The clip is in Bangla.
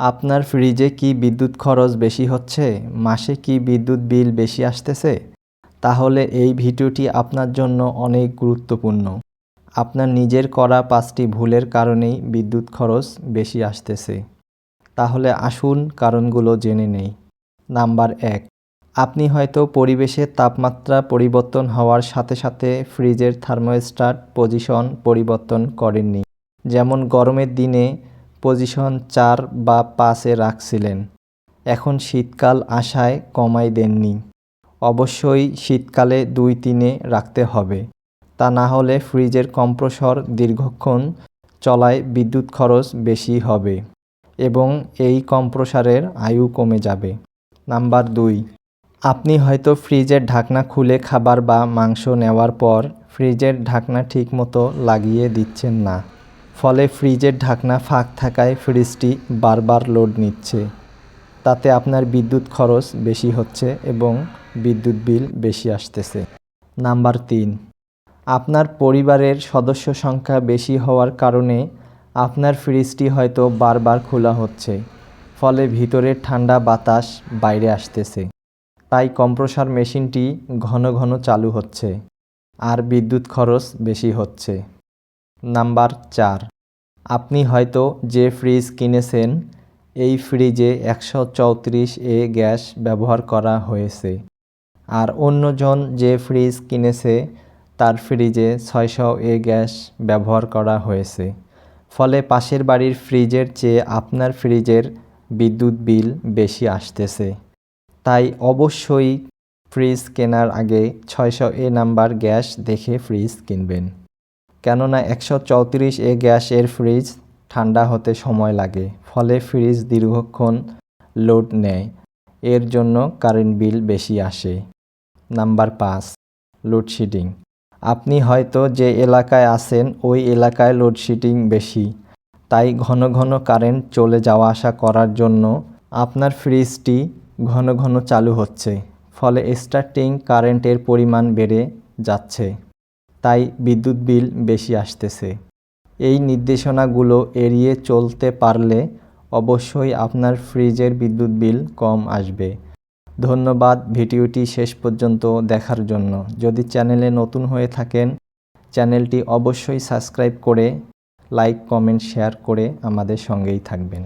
আপনার ফ্রিজে কি বিদ্যুৎ খরচ বেশি হচ্ছে? মাসে কি বিদ্যুৎ বিল বেশি আসতেছে? তাহলে এই ভিডিওটি আপনার জন্য অনেক গুরুত্বপূর্ণ। আপনার নিজের করা পাঁচটি ভুলের কারণেই বিদ্যুৎ খরচ বেশি আসতেছে। তাহলে আসুন কারণগুলো জেনে নেই। নাম্বার এক, আপনি হয়তো পরিবেশের তাপমাত্রা পরিবর্তন হওয়ার সাথে সাথে ফ্রিজের থার্মোস্ট্যাট পজিশন পরিবর্তন করেননি। যেমন গরমের দিনে পজিশন চার বা পাঁচে রাখছিলেন। এখন শীতকাল আসায় কমাই দেননি। অবশ্যই শীতকালে দুই তিনে রাখতে হবে। তা না হলে ফ্রিজের কম্প্রেসর দীর্ঘক্ষণ চলায় বিদ্যুৎ খরচ বেশি হবে এবং এই কম্প্রসারের আয়ু কমে যাবে। নাম্বার দুই, আপনি হয়তো ফ্রিজের ঢাকনা খুলে খাবার বা মাংস নেওয়ার পর ফ্রিজের ঢাকনা ঠিকমতো লাগিয়ে দিচ্ছেন না। ফলে ফ্রিজের ঢাকনা ফাঁক থাকায় ফ্রিজটি বারবার লোড নিচ্ছে। তাতে আপনার বিদ্যুৎ খরচ বেশি হচ্ছে এবং বিদ্যুৎ বিল বেশি আসতেছে। নাম্বার তিন, আপনার পরিবারের সদস্য সংখ্যা বেশি হওয়ার কারণে আপনার ফ্রিজটি হয়তো বারবার খোলা হচ্ছে, ফলে ভিতরের ঠান্ডা বাতাস বাইরে আসতেছে। তাই কম্প্রেসর মেশিনটি ঘন ঘন চালু হচ্ছে, আর বিদ্যুৎ খরচ বেশি হচ্ছে। নাম্বার চার। আপনি হয়তো যে ফ্রিজ কিনেছেন, এই ফ্রিজে একশো চৌত্রিশ এ গ্যাস ব্যবহার করা হয়েছে। আর অন্যজন যে ফ্রিজ কিনেছে, তার ফ্রিজে ছয়শো এ গ্যাস ব্যবহার করা হয়েছে। ফলে পাশের বাড়ির ফ্রিজের চেয়ে আপনার ফ্রিজের বিদ্যুৎ বিল বেশি আসতেছে। তাই অবশ্যই ফ্রিজ কেনার আগে ছয়শো এ নাম্বার গ্যাস দেখে ফ্রিজ কিনবেন। কেননা একশো চৌত্রিশ এ গ্যাসের ফ্রিজ ঠান্ডা হতে সময় লাগে, ফলে ফ্রিজ দীর্ঘক্ষণ লোড নেয়। এর জন্য কারেন্ট বিল বেশি আসে। নাম্বার পাঁচ, লোডশেডিং। আপনি হয়তো যে এলাকায় আছেন, ওই এলাকায় লোডশেডিং বেশি। তাই ঘন ঘন কারেন্ট চলে যাওয়া আসা করার জন্য আপনার ফ্রিজটি ঘন ঘন চালু হচ্ছে, ফলে স্টার্টিং কারেন্টের পরিমাণ বেড়ে যাচ্ছে। তাই বিদ্যুৎ বিল বেশি আসতেছে। এই নির্দেশনাগুলো এড়িয়ে চলতে পারলে অবশ্যই আপনার ফ্রিজের বিদ্যুৎ বিল কম আসবে। ধন্যবাদ ভিডিওটি শেষ পর্যন্ত দেখার জন্য। যদি চ্যানেলে নতুন হয়ে থাকেন, চ্যানেলটি অবশ্যই সাবস্ক্রাইব করে লাইক, কমেন্ট, শেয়ার করে আমাদের সঙ্গেই থাকবেন।